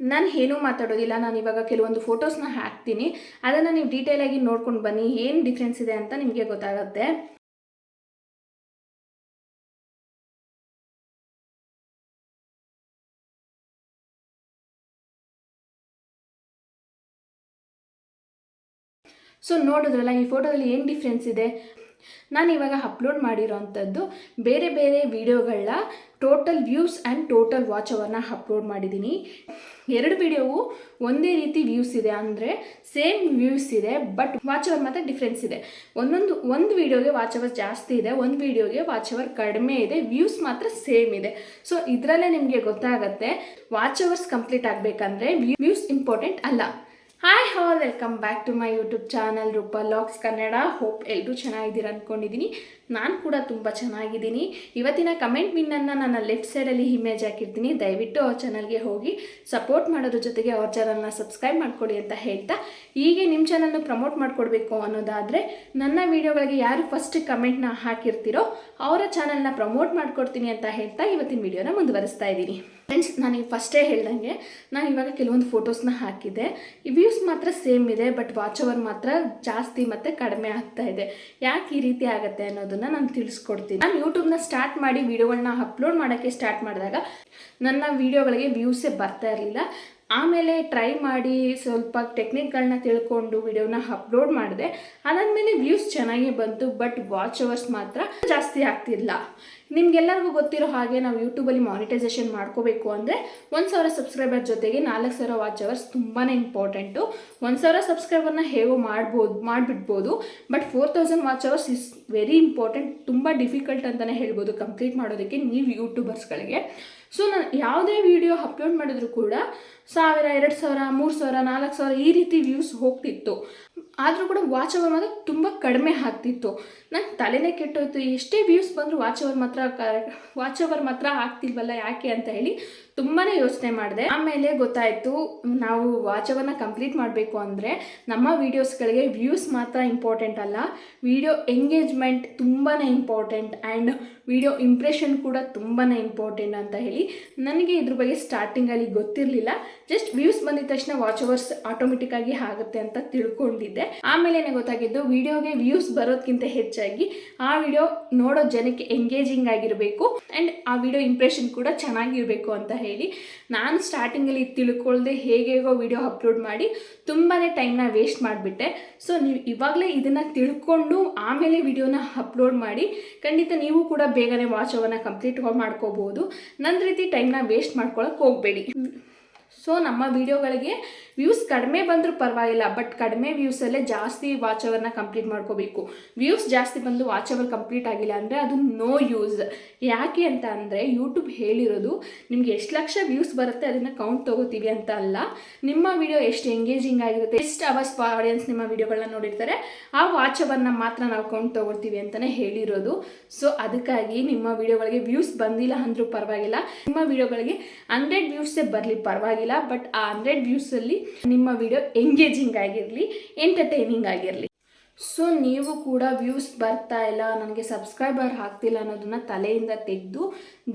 ನಾನು ಏನೂ ಮಾತಾಡೋದಿಲ್ಲ, ನಾನು ಇವಾಗ ಕೆಲವೊಂದು ಫೋಟೋಸ್ನ ಹಾಕ್ತೀನಿ. ಅದನ್ನು ನೀವು ಡೀಟೇಲಾಗಿ ನೋಡ್ಕೊಂಡು ಬನ್ನಿ, ಏನು ಡಿಫ್ರೆನ್ಸ್ ಇದೆ ಅಂತ ನಿಮಗೆ ಗೊತ್ತಾಗುತ್ತೆ. ಸೊ ನೋಡಿದ್ರಲ್ಲ, ಈ ಫೋಟೋದಲ್ಲಿ ಏನು ಡಿಫ್ರೆನ್ಸ್ ಇದೆ? ನಾನು ಇವಾಗ ಅಪ್ಲೋಡ್ ಮಾಡಿರೋವಂಥದ್ದು ಬೇರೆ ಬೇರೆ ವಿಡಿಯೋಗಳನ್ನ total views and total watch ಅವರ್ನ upload ಮಾಡಿದ್ದೀನಿ. ಎರಡು ವಿಡಿಯೋವು ಒಂದೇ ರೀತಿ ವ್ಯೂಸ್ ಇದೆ ಅಂದರೆ ಸೇಮ್ ವ್ಯೂಸ್ ಇದೆ ಬಟ್ ವಾಚ್ ಅವರ್ ಮಾತ್ರ ಡಿಫ್ರೆನ್ಸ್ ಇದೆ. ಒಂದೊಂದು, ಒಂದು ವಿಡಿಯೋಗೆ ವಾಚ್ ಅವರ್ ಜಾಸ್ತಿ ಇದೆ, ಒಂದು ವೀಡಿಯೋಗೆ ವಾಚ್ ಅವರ್ ಕಡಿಮೆ ಇದೆ ವ್ಯೂಸ್ ಮಾತ್ರ ಸೇಮ್ ಇದೆ. ಸೊ ಇದರಲ್ಲೇ ನಿಮಗೆ ಗೊತ್ತಾಗುತ್ತೆ ವಾಚ್ ಅವರ್ಸ್ ಕಂಪ್ಲೀಟ್ ಆಗಬೇಕಂದ್ರೆ ವ್ಯೂಸ್ ಇಂಪಾರ್ಟೆಂಟ್ ಅಲ್ಲ. Hi all welcome back to my YouTube channel Roopa logs Kannada hope ಎಲ್ಲರೂ ಚೆನ್ನಾಗಿದ್ದೀರ ಅಂದ್ಕೊಂಡಿದ್ದೀನಿ ನಾನು ಕೂಡ ತುಂಬ ಚೆನ್ನಾಗಿದ್ದೀನಿ. ಇವತ್ತಿನ ಕಮೆಂಟ್ ಮಿನ್ನನ್ನು ನನ್ನ ಲೆಫ್ಟ್ ಸೈಡಲ್ಲಿ ಇಮೇಜ್ ಹಾಕಿರ್ತೀನಿ. ದಯವಿಟ್ಟು ಅವ್ರ ಚಾನಲ್ಗೆ ಹೋಗಿ ಸಪೋರ್ಟ್ ಮಾಡೋದ್ರ ಜೊತೆಗೆ ಅವ್ರ ಚಾನಲ್ನ ಸಬ್ಸ್ಕ್ರೈಬ್ ಮಾಡ್ಕೊಳ್ಳಿ ಅಂತ ಹೇಳ್ತಾ. ಹೀಗೆ ನಿಮ್ಮ ಚಾನಲ್ನ ಪ್ರಮೋಟ್ ಮಾಡಿಕೊಡ್ಬೇಕು ಅನ್ನೋದಾದರೆ ನನ್ನ ವೀಡಿಯೋಗಳಿಗೆ ಯಾರು ಫಸ್ಟ್ ಕಮೆಂಟ್ನ ಹಾಕಿರ್ತೀರೋ ಅವರ ಚಾನಲ್ನ ಪ್ರಮೋಟ್ ಮಾಡಿಕೊಡ್ತೀನಿ ಅಂತ ಹೇಳ್ತಾ ಇವತ್ತಿನ ವೀಡಿಯೋನ ಮುಂದುವರಿಸ್ತಾ ಇದ್ದೀನಿ. ಫ್ರೆಂಡ್ಸ್ ನಾನು ಫಸ್ಟೇ ಹೇಳ್ದಂಗೆ, ನಾನು ಇವಾಗ ಕೆಲವೊಂದು ಫೋಟೋಸ್ನ ಹಾಕಿದ್ದೆ. ಈ ವ್ಯೂಸ್ ಮಾತ್ರ ಸೇಮ್ ಇದೆ ಬಟ್ ವಾಚ್ ಅವರ್ ಮಾತ್ರ ಜಾಸ್ತಿ ಮತ್ತು ಕಡಿಮೆ ಆಗ್ತಾ ಇದೆ. ಯಾಕೆ ಈ ರೀತಿ ಆಗುತ್ತೆ ಅನ್ನೋದನ್ನು ನಾನು ತಿಳಿಸ್ಕೊಡ್ತೀನಿ. ನಾನು ಯೂಟ್ಯೂಬ್ನ ಸ್ಟಾರ್ಟ್ ಮಾಡಿ ವಿಡಿಯೋಗಳನ್ನ ಅಪ್ಲೋಡ್ ಮಾಡೋಕ್ಕೆ ಸ್ಟಾರ್ಟ್ ಮಾಡಿದಾಗ ನನ್ನ ವೀಡಿಯೋಗಳಿಗೆ ವ್ಯೂಸೇ ಬರ್ತಾ ಇರಲಿಲ್ಲ. ಆಮೇಲೆ ಟ್ರೈ ಮಾಡಿ ಸ್ವಲ್ಪ ಟೆಕ್ನಿಕ್ಗಳನ್ನ ತಿಳ್ಕೊಂಡು ವಿಡಿಯೋನ ಅಪ್ಲೋಡ್ ಮಾಡಿದೆ. ಅದಾದಮೇಲೆ ವ್ಯೂಸ್ ಚೆನ್ನಾಗಿ ಬಂತು ಬಟ್ ವಾಚ್ ಅವರ್ಸ್ ಮಾತ್ರ ಜಾಸ್ತಿ ಆಗ್ತಿಲ್ಲ. ನಿಮ್ಗೆಲ್ಲರಿಗೂ ಗೊತ್ತಿರೋ ಹಾಗೆ ನಾವು ಯೂಟ್ಯೂಬಲ್ಲಿ ಮಾನಿಟೈಸೇಷನ್ ಮಾಡ್ಕೋಬೇಕು ಅಂದರೆ ಒಂದು ಸಾವಿರ ಸಬ್ಸ್ಕ್ರೈಬರ್ ಜೊತೆಗೆ ನಾಲ್ಕು ಸಾವಿರ ವಾಚ್ ಅವರ್ಸ್ ತುಂಬಾ ಇಂಪಾರ್ಟೆಂಟು ಒಂದು ಸಾವಿರ ಸಬ್ಸ್ಕ್ರೈಬರ್ನ ಹೇಗೋ ಮಾಡ್ಬೋದು, ಮಾಡಿಬಿಡ್ಬೋದು but four thousand watch hours is very important ತುಂಬ ಡಿಫಿಕಲ್ಟ್ ಅಂತಲೇ ಹೇಳ್ಬೋದು ಕಂಪ್ಲೀಟ್ ಮಾಡೋದಕ್ಕೆ ನೀವು ಯೂಟ್ಯೂಬರ್ಸ್ಗಳಿಗೆ ಸೊ ನಾನು ಯಾವುದೇ ವಿಡಿಯೋ ಅಪ್ಲೋಡ್ ಮಾಡಿದ್ರು ಕೂಡ ಸಾವಿರ, ಎರಡು ಸಾವಿರ, ಮೂರು ಸಾವಿರ, ನಾಲ್ಕು ಸಾವಿರ ಈ ರೀತಿ ವ್ಯೂಸ್ ಹೋಗ್ತಿತ್ತು. ಆದರೂ ಕೂಡ ವಾಚ್ ಅವರ್ ಮಾತ್ರ ತುಂಬ ಕಡಿಮೆ ಆಗ್ತಿತ್ತು. ನನ್ನ ತಲೆನೇ ಕೆಟ್ಟೋಯ್ತು. ಎಷ್ಟೇ ವ್ಯೂಸ್ ಬಂದರೂ ವಾಚ್ ಅವರ್ ಮಾತ್ರ ವಾಚ್ ಅವರ್ ಮಾತ್ರ ಆಗ್ತಿಲ್ವಲ್ಲ ಯಾಕೆ ಅಂತ ಹೇಳಿ ತುಂಬಾ ಯೋಚನೆ ಮಾಡಿದೆ. ಆಮೇಲೆ ಗೊತ್ತಾಯಿತು, ನಾವು ವಾಚ್ ಅವರ್ನ ಕಂಪ್ಲೀಟ್ ಮಾಡಬೇಕು ಅಂದರೆ ನಮ್ಮ ವೀಡಿಯೋಸ್ಗಳಿಗೆ ವ್ಯೂಸ್ ಮಾತ್ರ ಇಂಪಾರ್ಟೆಂಟ್ ಅಲ್ಲ. ವಿಡಿಯೋ ಎಂಗೇಜ್ಮೆಂಟ್ ತುಂಬಾ ಇಂಪಾರ್ಟೆಂಟ್ ಆ್ಯಂಡ್ ವಿಡಿಯೋ ಇಂಪ್ರೆಷನ್ ಕೂಡ ತುಂಬಾ ಇಂಪಾರ್ಟೆಂಟ್ ಅಂತ ಹೇಳಿ ನನಗೆ ಇದ್ರ ಬಗ್ಗೆ ಸ್ಟಾರ್ಟಿಂಗಲ್ಲಿ ಗೊತ್ತಿರಲಿಲ್ಲ. ಜಸ್ಟ್ ವ್ಯೂಸ್ ಬಂದಿದ ತಕ್ಷಣ ವಾಚ್ ಅವರ್ಸ್ ಆಟೋಮೆಟಿಕ್ಕಾಗಿ ಆಗುತ್ತೆ ಅಂತ ತಿಳ್ಕೊಂಡಿದ್ದೆ. ಆಮೇಲೆ ಗೊತ್ತಾಗಿದ್ದು ವಿಡಿಯೋಗೆ ವ್ಯೂಸ್ ಬರೋದಕ್ಕಿಂತ ಹೆಚ್ಚಾಗಿ ಆ ವಿಡಿಯೋ ನೋಡೋ ಜನಕ್ಕೆ ಎಂಗೇಜಿಂಗ್ ಆಗಿರಬೇಕು ಆ್ಯಂಡ್ ಆ ವಿಡಿಯೋ ಇಂಪ್ರೆಷನ್ ಕೂಡ ಚೆನ್ನಾಗಿರಬೇಕು ಅಂತ ಹೇಳಿ ನಾನು ಸ್ಟಾರ್ಟಿಂಗಲ್ಲಿ ತಿಳ್ಕೊಳ್ದೆ ಹೇಗೇಗೋ ವಿಡಿಯೋ ಅಪ್ಲೋಡ್ ಮಾಡಿ ತುಂಬಾ ಟೈಮ್ನ ವೇಸ್ಟ್ ಮಾಡಿಬಿಟ್ಟೆ. ಸೊ ನೀವು ಇವಾಗಲೇ ಇದನ್ನು ತಿಳ್ಕೊಂಡು ಆಮೇಲೆ ವಿಡಿಯೋನ ಅಪ್ಲೋಡ್ ಮಾಡಿ ಖಂಡಿತ ನೀವು ಕೂಡ ಬೇಗನೆ ವಾಚ್ ಅವನ್ನ ಕಂಪ್ಲೀಟ್ ಮಾಡ್ಕೋಬಹುದು. ನನ್ನ ರೀತಿ ಟೈಮ್ನ ವೇಸ್ಟ್ ಮಾಡ್ಕೊಳಕ್ಕೆ ಹೋಗಬೇಡಿ. ಸೊ ನಮ್ಮ ವಿಡಿಯೋಗಳಿಗೆ ವ್ಯೂಸ್ ಕಡಿಮೆ ಬಂದರೂ ಪರವಾಗಿಲ್ಲ ಬಟ್ ಕಡಿಮೆ ವ್ಯೂಸಲ್ಲೇ ಜಾಸ್ತಿ ವಾಚ್ ಅವರ್ನ ಕಂಪ್ಲೀಟ್ ಮಾಡ್ಕೋಬೇಕು. ವ್ಯೂಸ್ ಜಾಸ್ತಿ ಬಂದು ವಾಚ್ ಅವರ್ ಕಂಪ್ಲೀಟ್ ಆಗಿಲ್ಲ ಅಂದರೆ ಅದು ನೋ ಯೂಸ್ ಯಾಕೆ ಅಂತ ಅಂದರೆ ಯೂಟ್ಯೂಬ್ ಹೇಳಿರೋದು, ನಿಮ್ಗೆ ಎಷ್ಟು ಲಕ್ಷ ವ್ಯೂಸ್ ಬರುತ್ತೆ ಅದನ್ನು ಕೌಂಟ್ ತೊಗೋತೀವಿ ಅಂತ ಅಲ್ಲ. ನಿಮ್ಮ ವಿಡಿಯೋ ಎಷ್ಟು ಎಂಗೇಜಿಂಗ್ ಆಗಿರುತ್ತೆ, ಎಷ್ಟು ಅವರ್ಸ್ ಆಡಿಯನ್ಸ್ ನಿಮ್ಮ ವಿಡಿಯೋಗಳನ್ನ ನೋಡಿರ್ತಾರೆ, ಆ ವಾಚ್ ಅವರ್ನ ಮಾತ್ರ ನಾವು ಕೌಂಟ್ ತೊಗೊಳ್ತೀವಿ ಅಂತಲೇ ಹೇಳಿರೋದು. ಸೊ ಅದಕ್ಕಾಗಿ ನಿಮ್ಮ ವಿಡಿಯೋಗಳಿಗೆ ವ್ಯೂಸ್ ಬಂದಿಲ್ಲ ಅಂದರೂ ಪರವಾಗಿಲ್ಲ. ನಿಮ್ಮ ವಿಡಿಯೋಗಳಿಗೆ ಹಂಡ್ರೆಡ್ ವ್ಯೂಸೇ ಬರಲಿ ಪರವಾಗಿಲ್ಲ. ಬಟ್ ಆ ಹಂಡ್ರೆಡ್ ವ್ಯೂಸಲ್ಲಿ ನಿಮ್ಮ ವಿಡಿಯೋ ಎಂಗೇಜಿಂಗ್ ಆಗಿರಲಿ ಎಂಟರ್ಟೈನಿಂಗ್ ಆಗಿರಲಿ. ಸೊ ನೀವು ಕೂಡ ವ್ಯೂಸ್ ಬರ್ತಾ ಇಲ್ಲ, ನನಗೆ ಸಬ್ಸ್ಕ್ರೈಬರ್ ಆಗ್ತಿಲ್ಲ ಅನ್ನೋದನ್ನ ತಲೆಯಿಂದ ತೆಗೆದು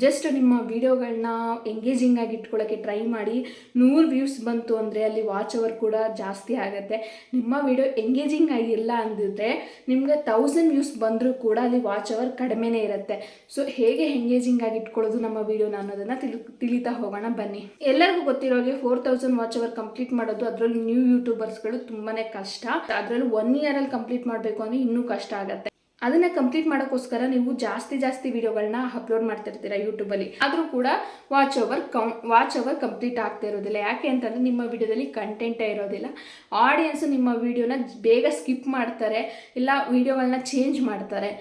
ಜಸ್ಟ್ ನಿಮ್ಮ ವೀಡಿಯೋಗಳನ್ನ ಎಂಗೇಜಿಂಗ್ ಆಗಿ ಇಟ್ಕೊಳ್ಳೋಕ್ಕೆ ಟ್ರೈ ಮಾಡಿ. ನೂರು ವ್ಯೂಸ್ ಬಂತು ಅಂದರೆ ಅಲ್ಲಿ ವಾಚ್ ಅವರ್ ಕೂಡ ಜಾಸ್ತಿ ಆಗುತ್ತೆ. ನಿಮ್ಮ ವಿಡಿಯೋ ಎಂಗೇಜಿಂಗ್ ಆಗಿಲ್ಲ ಅಂದಿದ್ರೆ ನಿಮಗೆ ತೌಸಂಡ್ ವ್ಯೂಸ್ ಬಂದರೂ ಕೂಡ ಅಲ್ಲಿ ವಾಚ್ ಅವರ್ ಕಡಿಮೆನೇ ಇರುತ್ತೆ. ಸೊ ಹೇಗೆ ಎಂಗೇಜಿಂಗ್ ಆಗಿ ಇಟ್ಕೊಳ್ಳೋದು ನಮ್ಮ ವಿಡಿಯೋನ ಅನ್ನೋದನ್ನು ತಿಳಿ, ತಿಳಿತಾ ಹೋಗೋಣ ಬನ್ನಿ. ಎಲ್ಲರಿಗೂ ಗೊತ್ತಿರೋಗೆ four thousand watch hour complete ಮಾಡೋದು ಅದರಲ್ಲಿ ನ್ಯೂ ಯೂಟ್ಯೂಬರ್ಸ್ಗಳು ತುಂಬಾ ಕಷ್ಟ. ಅದರಲ್ಲಿ ಒನ್ ಇಯರಲ್ಲಿ ಕಂಪ್ಲೀಟ್ ಮಾಡಬೇಕು ಅಂದರೆ ಇನ್ನೂ ಕಷ್ಟ ಆಗುತ್ತೆ. ಅದನ್ನ ಕಂಪ್ಲೀಟ್ ಮಾಡೋಕ್ಕೋಸ್ಕರ ನೀವು ಜಾಸ್ತಿ ಜಾಸ್ತಿ ವಿಡಿಯೋಗಳನ್ನ ಅಪ್ಲೋಡ್ ಮಾಡ್ತಿರ್ತೀರ ಯೂಟ್ಯೂಬಲ್ಲಿ ಆದರೂ ಕೂಡ watch hour watch hour complete ಆಗ್ತಾ ಇರೋದಿಲ್ಲ. ಯಾಕೆ ಅಂತಂದರೆ ನಿಮ್ಮ ವಿಡಿಯೋದಲ್ಲಿ ಕಂಟೆಂಟೇ ಇರೋದಿಲ್ಲ. ಆಡಿಯನ್ಸು ನಿಮ್ಮ ವಿಡಿಯೋನ ಬೇಗ ಸ್ಕಿಪ್ ಮಾಡ್ತಾರೆ. ಇಲ್ಲ ವಿಡಿಯೋಗಳನ್ನ ಚೇಂಜ್ ಮಾಡ್ತಾರೆ.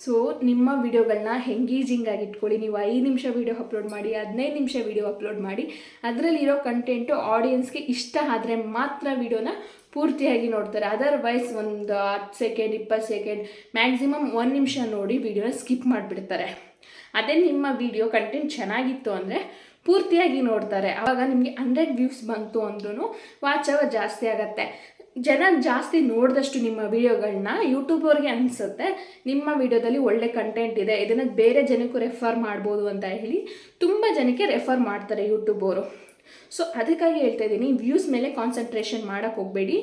ಸೊ ನಿಮ್ಮ ವಿಡಿಯೋಗಳನ್ನ ಎಂಗೇಜಿಂಗ್ ಆಗಿ ಇಟ್ಕೊಳ್ಳಿ? ನೀವು ಐದು ನಿಮಿಷ ವೀಡಿಯೋ ಅಪ್ಲೋಡ್ ಮಾಡಿ, ಹದಿನೈದು ನಿಮಿಷ ವೀಡಿಯೋ ಅಪ್ಲೋಡ್ ಮಾಡಿ, ಅದರಲ್ಲಿರೋ ಕಂಟೆಂಟು ಆಡಿಯನ್ಸ್ಗೆ ಇಷ್ಟ ಆದರೆ ಮಾತ್ರ ವೀಡಿಯೋನ ಪೂರ್ತಿಯಾಗಿ ನೋಡ್ತಾರೆ. ಅದರ್ವೈಸ್ ಒಂದು ಹತ್ತು ಸೆಕೆಂಡ್ ಇಪ್ಪತ್ತು ಸೆಕೆಂಡ್ ಮ್ಯಾಕ್ಸಿಮಮ್ ಒಂದು ನಿಮಿಷ ನೋಡಿ ವೀಡಿಯೋನ ಸ್ಕಿಪ್ ಮಾಡಿಬಿಡ್ತಾರೆ. ಅದೇ ನಿಮ್ಮ ವೀಡಿಯೋ ಕಂಟೆಂಟ್ ಚೆನ್ನಾಗಿತ್ತು ಅಂದರೆ ಪೂರ್ತಿಯಾಗಿ ನೋಡ್ತಾರೆ. ಆವಾಗ ನಿಮಗೆ ಹಂಡ್ರೆಡ್ ವ್ಯೂಸ್ ಬಂತು ಅಂದ್ರೂ ವಾಚ್ ಅವರ್ ಜಾಸ್ತಿ ಆಗುತ್ತೆ. ಜನ ಜಾಸ್ತಿ ನೋಡಿದಷ್ಟು ನಿಮ್ಮ ವಿಡಿಯೋಗಳನ್ನ ಯೂಟ್ಯೂಬವ್ರಿಗೆ ಅನಿಸುತ್ತೆ. ನಿಮ್ಮ ವಿಡಿಯೋದಲ್ಲಿ ಒಳ್ಳೆ ಕಂಟೆಂಟ್ ಇದೆ. ಇದನ್ನು ಬೇರೆ ಜನಕ್ಕೂ ರೆಫರ್ ಮಾಡ್ಬೋದು ಅಂತ ಹೇಳಿ ತುಂಬ ಜನಕ್ಕೆ ರೆಫರ್ ಮಾಡ್ತಾರೆ ಯೂಟ್ಯೂಬರು ಸೊ ಅದಕ್ಕಾಗಿ ಹೇಳ್ತಾ ಇದ್ದೀನಿ ವ್ಯೂಸ್ ಮೇಲೆ ಕಾನ್ಸಂಟ್ರೇಷನ್ ಮಾಡೋಕ್ಕೆ ಹೋಗಬೇಡಿ.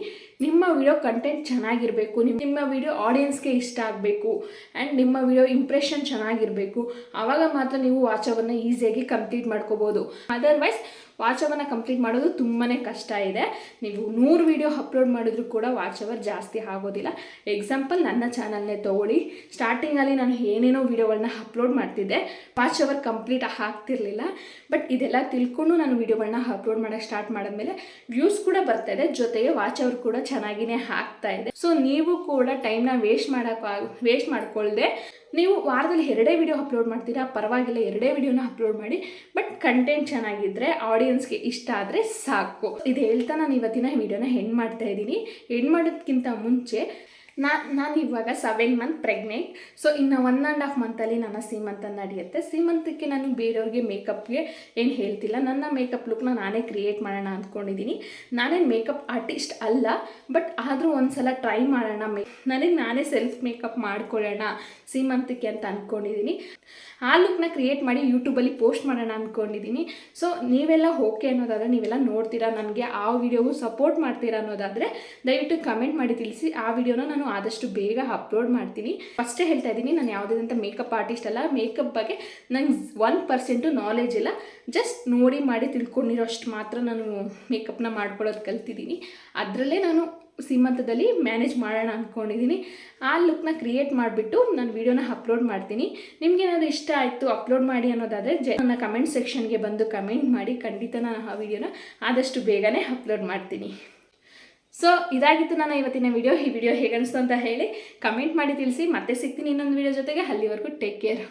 ನಿಮ್ಮ ವಿಡಿಯೋ ಕಂಟೆಂಟ್ ಚೆನ್ನಾಗಿರಬೇಕು. ನಿಮ್ಮ ನಿಮ್ಮ ವಿಡಿಯೋ ಆಡಿಯನ್ಸ್ಗೆ ಇಷ್ಟ ಆಗಬೇಕು. ಆ್ಯಂಡ್ ನಿಮ್ಮ ವಿಡಿಯೋ ಇಂಪ್ರೆಷನ್ ಚೆನ್ನಾಗಿರಬೇಕು. ಆವಾಗ ಮಾತ್ರ ನೀವು ವಾಚವನ್ನು ಈಸಿಯಾಗಿ ಕಂಪ್ಲೀಟ್ ಮಾಡ್ಕೋಬೋದು. ಅದರ್ವೈಸ್ ವಾಚವನ್ನು ಕಂಪ್ಲೀಟ್ ಮಾಡೋದು ತುಂಬಾ ಕಷ್ಟ ಇದೆ. ನೀವು ನೂರು ವಿಡಿಯೋ ಅಪ್ಲೋಡ್ ಮಾಡಿದ್ರು ಕೂಡ ವಾಚ್ ಅವರ್ ಜಾಸ್ತಿ ಆಗೋದಿಲ್ಲ. ಎಕ್ಸಾಂಪಲ್ ನನ್ನ ಚಾನಲ್ನೇ ತೊಗೊಳ್ಳಿ. ಸ್ಟಾರ್ಟಿಂಗಲ್ಲಿ ನಾನು ಏನೇನೋ ವೀಡಿಯೋಗಳನ್ನ ಅಪ್ಲೋಡ್ ಮಾಡ್ತಿದ್ದೆ. ವಾಚ್ ಅವರ್ ಕಂಪ್ಲೀಟ್ ಆಗ್ತಿರ್ಲಿಲ್ಲ. ಬಟ್ ಇದೆಲ್ಲ ತಿಳ್ಕೊಂಡು ನಾನು ವೀಡಿಯೋಗಳನ್ನ ಅಪ್ಲೋಡ್ ಮಾಡೋಕ್ಕೆ ಸ್ಟಾರ್ಟ್ ಮಾಡಿದ್ಮೇಲೆ ವ್ಯೂಸ್ ಕೂಡ ಬರ್ತಾ ಇದೆ. ಜೊತೆಗೆ ವಾಚ್ ಅವರ್ ಕೂಡ ಚೆನ್ನಾಗಿನೇ ಆಗ್ತಾ ಇದೆ. ಸೊ ನೀವು ಕೂಡ ಟೈಮ್ನ ವೇಸ್ಟ್ ಮಾಡೋಕ್ಕೆ ವೇಸ್ಟ್ ಮಾಡ್ಕೊಳ್ದೆ. ನೀವು ವಾರದಲ್ಲಿ ಎರಡೇ ವಿಡಿಯೋ ಅಪ್ಲೋಡ್ ಮಾಡ್ತೀರಾ, ಪರವಾಗಿಲ್ಲ, ಎರಡೇ ವಿಡಿಯೋನ ಅಪ್ಲೋಡ್ ಮಾಡಿ ಬಟ್ ಕಂಟೆಂಟ್ ಚೆನ್ನಾಗಿದ್ದರೆ ಆಡಿಯನ್ಸ್ಗೆ ಇಷ್ಟ ಆದರೆ ಸಾಕು. ಇದು ಹೇಳ್ತಾ ನಾನು ಇವತ್ತಿನ ವಿಡಿಯೋನ ಹೆಣ್ಣು ಮಾಡ್ತಾ ಇದ್ದೀನಿ. ಹೆಣ್ಣು ಮಾಡೋದಕ್ಕಿಂತ ಮುಂಚೆ ನಾ ನಾನು ಇವಾಗ ಸೆವೆನ್ ಮಂತ್ ಪ್ರೆಗ್ನೆಂಟ್ ಸೊ ಇನ್ನು ಒನ್ ಆ್ಯಂಡ್ ಹಾಫ್ ಮಂತಲ್ಲಿ ನನ್ನ ಸೀಮಂತ ನಡೆಯುತ್ತೆ. ಸೀಮಂತಕ್ಕೆ ನಾನು ಬೇರೆಯವ್ರಿಗೆ ಮೇಕಪ್ಗೆ ಏನು ಹೇಳ್ತಿಲ್ಲ. ನನ್ನ ಮೇಕಪ್ ಲುಕ್ನ ನಾನೇ ಕ್ರಿಯೇಟ್ ಮಾಡೋಣ ಅಂದ್ಕೊಂಡಿದ್ದೀನಿ ನಾನೇನು ಮೇಕಪ್ ಆರ್ಟಿಸ್ಟ್ ಅಲ್ಲ ಬಟ್ ಆದರೂ ಒಂದ್ಸಲ ಟ್ರೈ ಮಾಡೋಣ. ಮೇ, ನನಗೆ ನಾನೇ ಸೆಲ್ಫ್ ಮೇಕಪ್ ಮಾಡ್ಕೊಳ್ಳೋಣ ಸೀಮಂತಕ್ಕೆ ಅಂತ ಅಂದ್ಕೊಂಡಿದ್ದೀನಿ ಆ ಲುಕ್ನ ಕ್ರಿಯೇಟ್ ಮಾಡಿ ಯೂಟ್ಯೂಬಲ್ಲಿ ಪೋಸ್ಟ್ ಮಾಡೋಣ ಅಂದ್ಕೊಂಡಿದ್ದೀನಿ ಸೊ ನೀವೆಲ್ಲ ಓಕೆ ಅನ್ನೋದಾದರೆ, ನೀವೆಲ್ಲ ನೋಡ್ತೀರಾ. ನನಗೆ ಆ ವಿಡಿಯೋಗೂ ಸಪೋರ್ಟ್ ಮಾಡ್ತೀರಾ ಅನ್ನೋದಾದರೆ, ದಯವಿಟ್ಟು ಕಮೆಂಟ್ ಮಾಡಿ ತಿಳಿಸಿ. ಆ ವಿಡಿಯೋನ ನಾನು ಆದಷ್ಟು ಬೇಗ ಅಪ್ಲೋಡ್ ಮಾಡ್ತೀನಿ. ಫಸ್ಟೇ ಹೇಳ್ತಾ ಇದ್ದೀನಿ, ನಾನು ಯಾವುದೇ ಅಂತ ಮೇಕಪ್ ಆರ್ಟಿಸ್ಟ್ ಅಲ್ಲ ಮೇಕಪ್ ಬಗ್ಗೆ ನಂಗೆ ಒನ್ ಪರ್ಸೆಂಟು ನಾಲೆಜ್ ಇಲ್ಲ. ಜಸ್ಟ್ ನೋಡಿ ಮಾಡಿ ತಿಳ್ಕೊಂಡಿರೋ ಅಷ್ಟು ಮಾತ್ರ ನಾನು ಮೇಕಪ್ನ ಮಾಡ್ಕೊಳ್ಳೋದು ಕಲ್ತಿದ್ದೀನಿ. ಅದರಲ್ಲೇ ನಾನು ಸೀಮಂತದಲ್ಲಿ ಮ್ಯಾನೇಜ್ ಮಾಡೋಣ ಅಂದ್ಕೊಂಡಿದ್ದೀನಿ ಆ ಲುಕ್ನ ಕ್ರಿಯೇಟ್ ಮಾಡಿಬಿಟ್ಟು ನಾನು ವೀಡಿಯೋನ ಅಪ್ಲೋಡ್ ಮಾಡ್ತೀನಿ. ನಿಮ್ಗೆ ಏನಾದರೂ ಇಷ್ಟ ಆಯಿತು ಅಪ್ಲೋಡ್ ಮಾಡಿ ಅನ್ನೋದಾದರೆ ಜ ನನ್ನ ಕಮೆಂಟ್ ಸೆಕ್ಷನ್ಗೆ ಬಂದು ಕಮೆಂಟ್ ಮಾಡಿ ಖಂಡಿತ ನಾನು ಆ ವಿಡಿಯೋನ ಆದಷ್ಟು ಬೇಗನೆ ಅಪ್ಲೋಡ್ ಮಾಡ್ತೀನಿ. ಸೊ ಇದಾಗಿತ್ತು ನನ್ನ ಇವತ್ತಿನ ವಿಡಿಯೋ ಈ ವಿಡಿಯೋ ಹೇಗೆ ಅನಿಸ್ತು ಅಂತ ಹೇಳಿ ಕಮೆಂಟ್ ಮಾಡಿ ತಿಳಿಸಿ. ಮತ್ತೆ ಸಿಗ್ತೀನಿ ಇನ್ನೊಂದು ವಿಡಿಯೋ ಜೊತೆಗೆ. ಅಲ್ಲಿವರೆಗೂ ಟೇಕ್ ಕೇರ್